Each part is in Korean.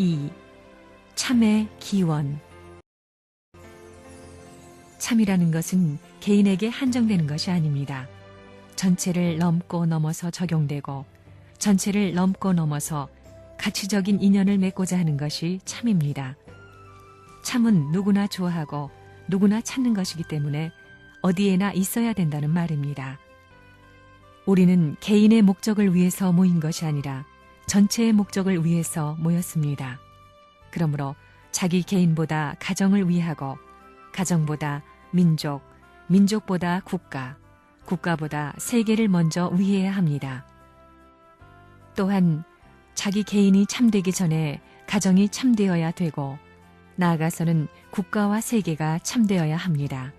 2. 참의 기원 참이라는 것은 개인에게 한정되는 것이 아닙니다. 전체를 넘고 넘어서 적용되고 전체를 넘고 넘어서 가치적인 인연을 맺고자 하는 것이 참입니다. 참은 누구나 좋아하고 누구나 찾는 것이기 때문에 어디에나 있어야 된다는 말입니다. 우리는 개인의 목적을 위해서 모인 것이 아니라 전체의 목적을 위해서 모였습니다. 그러므로 자기 개인보다 가정을 위하고 가정보다 민족, 민족보다 국가, 국가보다 세계를 먼저 위해야 합니다. 또한 자기 개인이 참되기 전에 가정이 참되어야 되고 나아가서는 국가와 세계가 참되어야 합니다.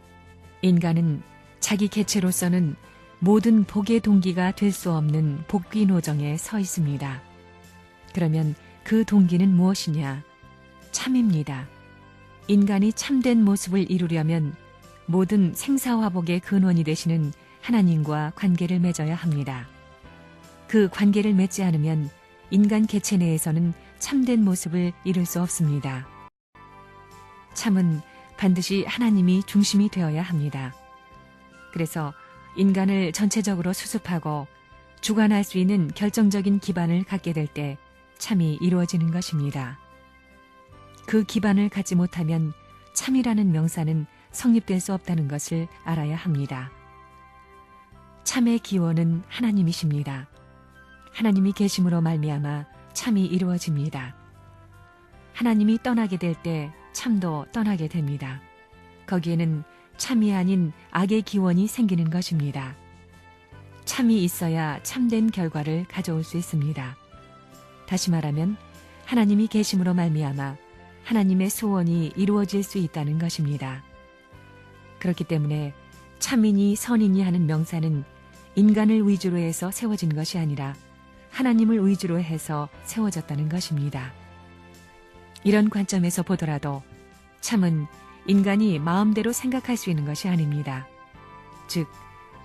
인간은 자기 개체로서는 모든 복의 동기가 될 수 없는 복귀 노정에 서 있습니다. 그러면 그 동기는 무엇이냐? 참입니다. 인간이 참된 모습을 이루려면 모든 생사화복의 근원이 되시는 하나님과 관계를 맺어야 합니다. 그 관계를 맺지 않으면 인간 개체 내에서는 참된 모습을 이룰 수 없습니다. 참은 반드시 하나님이 중심이 되어야 합니다. 그래서 인간을 전체적으로 수습하고 주관할 수 있는 결정적인 기반을 갖게 될 때 참이 이루어지는 것입니다. 그 기반을 갖지 못하면 참이라는 명사는 성립될 수 없다는 것을 알아야 합니다. 참의 기원은 하나님이십니다. 하나님이 계심으로 말미암아 참이 이루어집니다. 하나님이 떠나게 될 때 참도 떠나게 됩니다. 거기에는 참이 아닌 악의 기원이 생기는 것입니다. 참이 있어야 참된 결과를 가져올 수 있습니다. 다시 말하면 하나님이 계심으로 말미암아 하나님의 소원이 이루어질 수 있다는 것입니다. 그렇기 때문에 참인이 선인이 하는 명사는 인간을 위주로 해서 세워진 것이 아니라 하나님을 위주로 해서 세워졌다는 것입니다. 이런 관점에서 보더라도 참은 인간이 마음대로 생각할 수 있는 것이 아닙니다. 즉,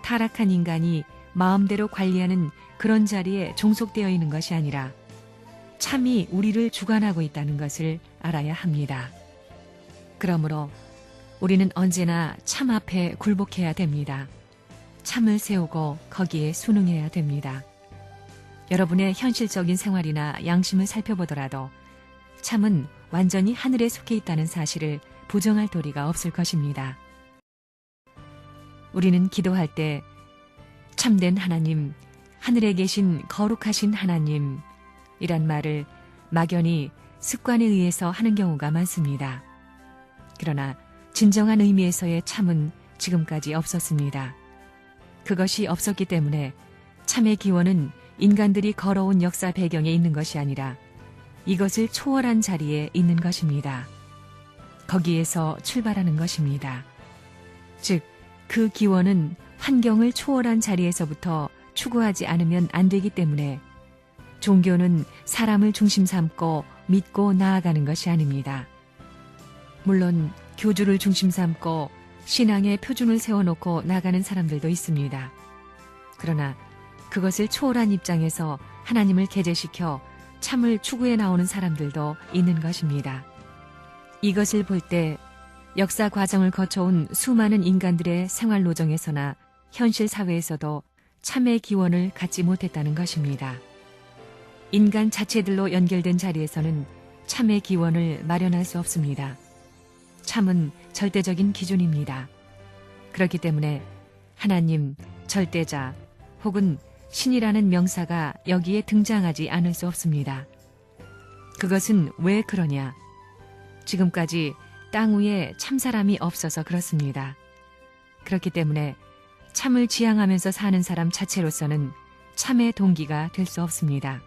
타락한 인간이 마음대로 관리하는 그런 자리에 종속되어 있는 것이 아니라 참이 우리를 주관하고 있다는 것을 알아야 합니다. 그러므로 우리는 언제나 참 앞에 굴복해야 됩니다. 참을 세우고 거기에 순응해야 됩니다. 여러분의 현실적인 생활이나 양심을 살펴보더라도 참은 완전히 하늘에 속해 있다는 사실을 부정할 도리가 없을 것입니다. 우리는 기도할 때 참된 하나님, 하늘에 계신 거룩하신 하나님, 이란 말을 막연히 습관에 의해서 하는 경우가 많습니다. 그러나 진정한 의미에서의 참은 지금까지 없었습니다. 그것이 없었기 때문에 참의 기원은 인간들이 걸어온 역사 배경에 있는 것이 아니라 이것을 초월한 자리에 있는 것입니다. 거기에서 출발하는 것입니다. 즉, 그 기원은 환경을 초월한 자리에서부터 추구하지 않으면 안 되기 때문에 종교는 사람을 중심 삼고 믿고 나아가는 것이 아닙니다. 물론 교주를 중심 삼고 신앙의 표준을 세워놓고 나가는 사람들도 있습니다. 그러나 그것을 초월한 입장에서 하나님을 개재시켜 참을 추구해 나오는 사람들도 있는 것입니다. 이것을 볼 때 역사 과정을 거쳐온 수많은 인간들의 생활 노정에서나 현실 사회에서도 참의 기원을 갖지 못했다는 것입니다. 인간 자체들로 연결된 자리에서는 참의 기원을 마련할 수 없습니다. 참은 절대적인 기준입니다. 그렇기 때문에 하나님, 절대자 혹은 신이라는 명사가 여기에 등장하지 않을 수 없습니다. 그것은 왜 그러냐? 지금까지 땅 위에 참 사람이 없어서 그렇습니다. 그렇기 때문에 참을 지향하면서 사는 사람 자체로서는 참의 동기가 될 수 없습니다.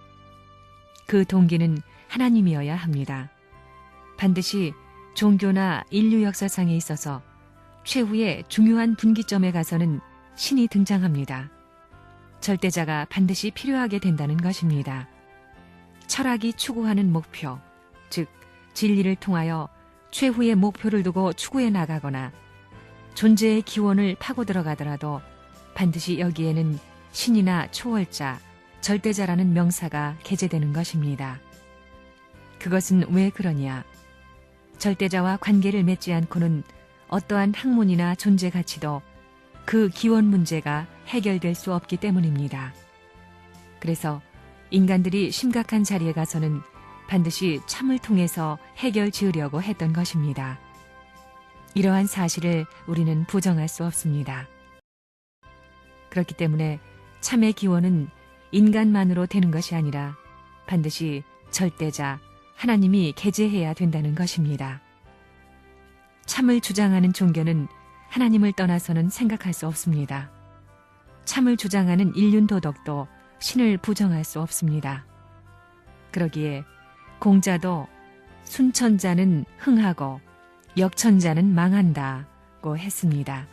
그 동기는 하나님이어야 합니다. 반드시 종교나 인류 역사상에 있어서 최후의 중요한 분기점에 가서는 신이 등장합니다. 절대자가 반드시 필요하게 된다는 것입니다. 철학이 추구하는 목표, 즉, 진리를 통하여 최후의 목표를 두고 추구해 나가거나 존재의 기원을 파고 들어가더라도 반드시 여기에는 신이나 초월자, 절대자라는 명사가 게재되는 것입니다. 그 그것은 왜 그러냐? 절대자와 관계를 맺지 않고는 어떠한 학문이나 존재 가치도 그 기원 문제가 해결될 수 없기 때문입니다. 그래서 인간들이 심각한 자리에 가서는 반드시 참을 통해서 해결 지으려고 했던 것입니다. 이러한 사실을 우리는 부정할 수 없습니다. 그렇기 때문에 참의 기원은 인간만으로 되는 것이 아니라 반드시 절대자 하나님이 개재해야 된다는 것입니다. 참을 주장하는 종교는 하나님을 떠나서는 생각할 수 없습니다. 참을 주장하는 인륜 도덕도 신을 부정할 수 없습니다. 그러기에 공자도 순천자는 흥하고 역천자는 망한다고 했습니다.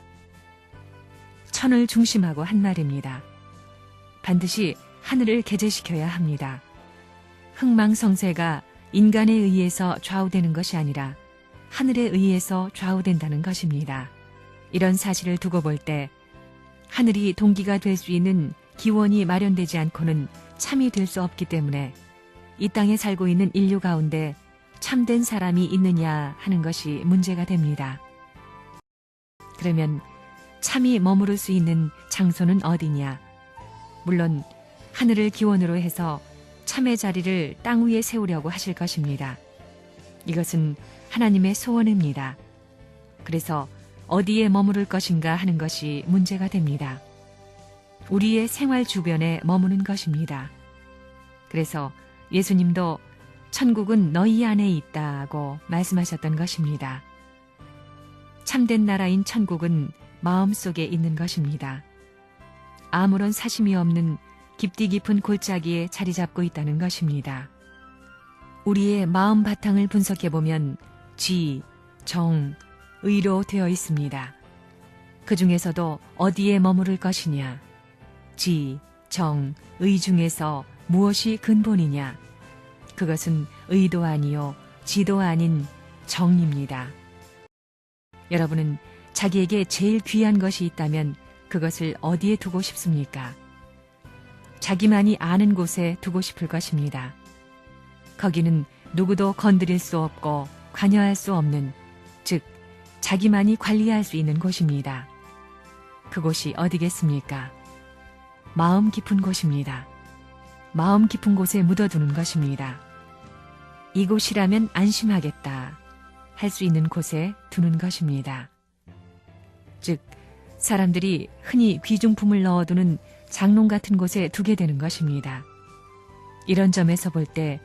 천을 중심하고 한 말입니다. 반드시 하늘을 개재시켜야 합니다. 흥망성쇠가 인간에 의해서 좌우되는 것이 아니라 하늘에 의해서 좌우된다는 것입니다. 이런 사실을 두고 볼 때 하늘이 동기가 될 수 있는 기원이 마련되지 않고는 참이 될 수 없기 때문에 이 땅에 살고 있는 인류 가운데 참된 사람이 있느냐 하는 것이 문제가 됩니다. 그러면 참이 머무를 수 있는 장소는 어디냐? 물론 하늘을 기원으로 해서 참의 자리를 땅 위에 세우려고 하실 것입니다. 이것은 하나님의 소원입니다. 그래서 어디에 머무를 것인가 하는 것이 문제가 됩니다. 우리의 생활 주변에 머무는 것입니다. 그래서 예수님도 천국은 너희 안에 있다고 말씀하셨던 것입니다. 참된 나라인 천국은 마음속에 있는 것입니다. 아무런 사심이 없는 깊디 깊은 골짜기에 자리 잡고 있다는 것입니다. 우리의 마음 바탕을 분석해 보면 지, 정, 의로 되어 있습니다. 그 중에서도 어디에 머무를 것이냐? 지, 정, 의 중에서 무엇이 근본이냐? 그것은 의도 아니요, 지도 아닌 정입니다. 여러분은 자기에게 제일 귀한 것이 있다면 그것을 어디에 두고 싶습니까? 자기만이 아는 곳에 두고 싶을 것입니다. 거기는 누구도 건드릴 수 없고 관여할 수 없는, 즉, 자기만이 관리할 수 있는 곳입니다. 그곳이 어디겠습니까? 마음 깊은 곳입니다. 마음 깊은 곳에 묻어두는 것입니다. 이곳이라면 안심하겠다 할 수 있는 곳에 두는 것입니다. 즉, 사람들이 흔히 귀중품을 넣어두는 장롱 같은 곳에 두게 되는 것입니다. 이런 점에서 볼 때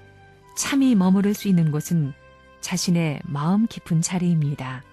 참이 머무를 수 있는 곳은 자신의 마음 깊은 자리입니다.